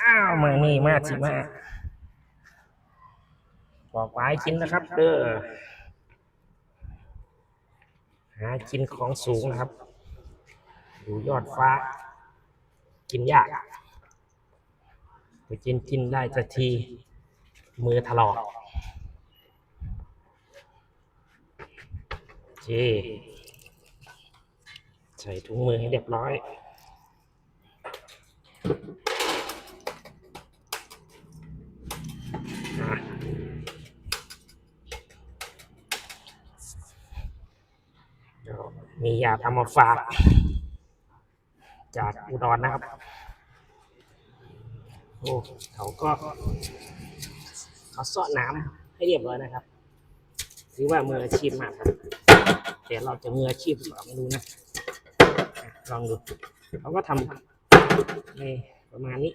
อ้าวมานี่มาสิมาบอกไว้กินนะครับ เด้อหากินของสูงนะครับดูยอดฟ้า กินยากไปกินกินได้จะที มือถลอกโอเคใส่ถุงมือให้เรียบร้อย อะเดี๋ยว มียาทำมาฝาก จากอุดรนะครับ โอ้เขาก็เขาเสาะน้ำให้เรียบร้อยนะครับถือว่ามืออาชีพมากครับแต่เราจะมืออาชีพหรือเปล่าไม่รู้นะอะลองดูเขาก็ทำในประมาณนี้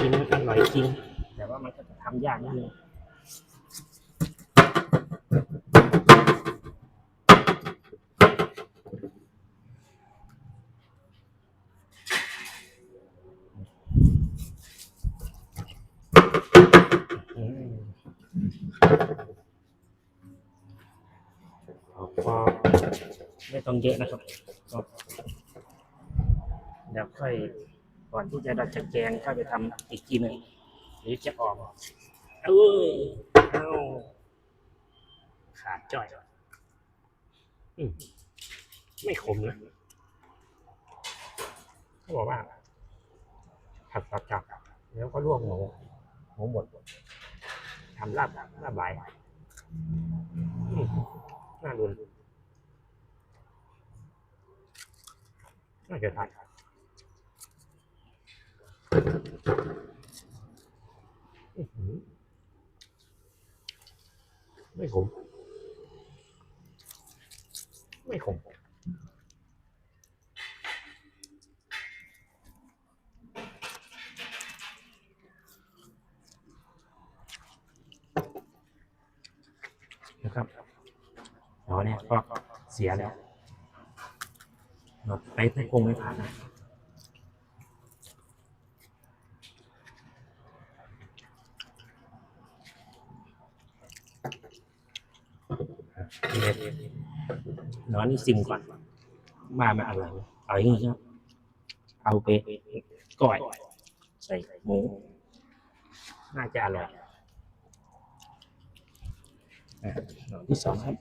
กินอร่อยจริง แต่ว่ามันก็จะทำยากนิดนึงอืมพอไม่ ต้องเยอะนะครับเดี๋ยวค่อยก่อนที่จะดัดจะแกงเข้าไปทำอีกทีหนึ่งหรือจะออกเอ้ยเอ้าขาดจ่อยอืมไม่ขมนะเขาบอกว่าผัดผักกับแล้วก็ลวกหมูหมูบดทำลาบลาบใบายอืมน่าดุน น่าจะทานไม่ขม ไม่ขมนะครับเราเนี่ยก็เสียแล้ว เราไปไม่คงไม่ผ่านนะเด็ดนอนนี่ซิมก่อนมามาอะไรเอาอย่างนี้ครับ เอาไปก้อยใส่หมู น่าจะอร่อยอะหนอนที่สองครับ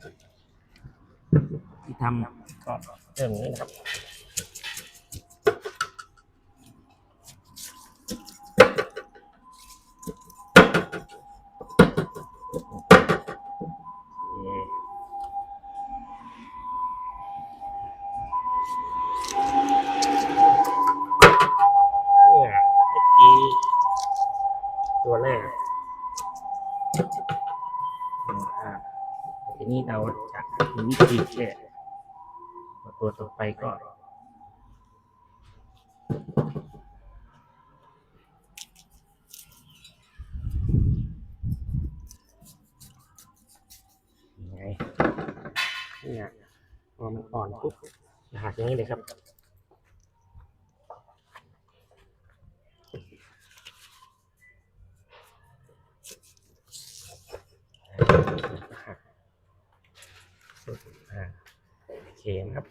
ที่ทำก็เรื่องนี้นะครับ เราจะมีวิธีแก้ตัวต่อไปก็ยังไงเนี่ยพอมันอ่อนปุ๊บหักอย่างนี้เลยครับ หักปุ๊บอ่าโอเคนะครับ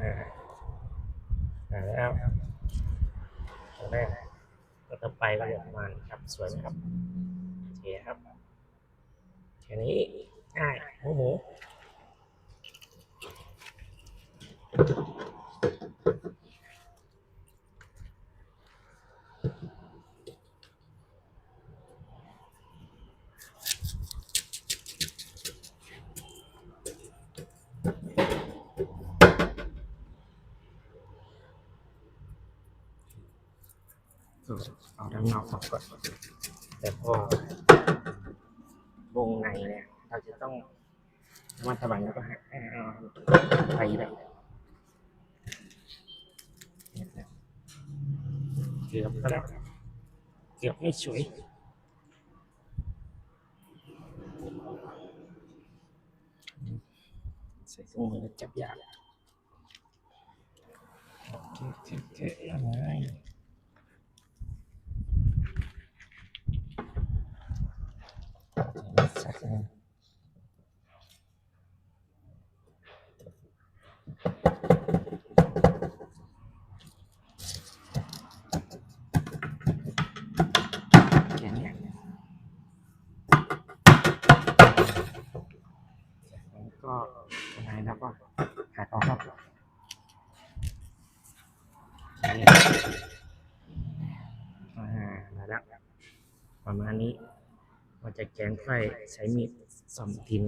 อ่าอ่าแล้วตัวแรกตัวต่อไปก็จะประมาณนี้ครับ สวยไหมครับ โอเคครับ แค่นี้ง่ายหมูหมู เอาด้านนอกออกก่อนแต่พอวงในเนี่ยเราจะต้องระมัดระวังแล้วก็หักให้เอาไปได้เกือบก็แล้วเกือบไม่สวยใส่เครื่องมือจับยากโอเคโอเคโอเคยังไงสักหนึ่งอย่างเงี้ยแล้วก็ยังไงแล้วก็หักออกครับนี่อ่ามาแล้ว ประมาณนี้เราจะแกงไฟใช้มีดสอมพิน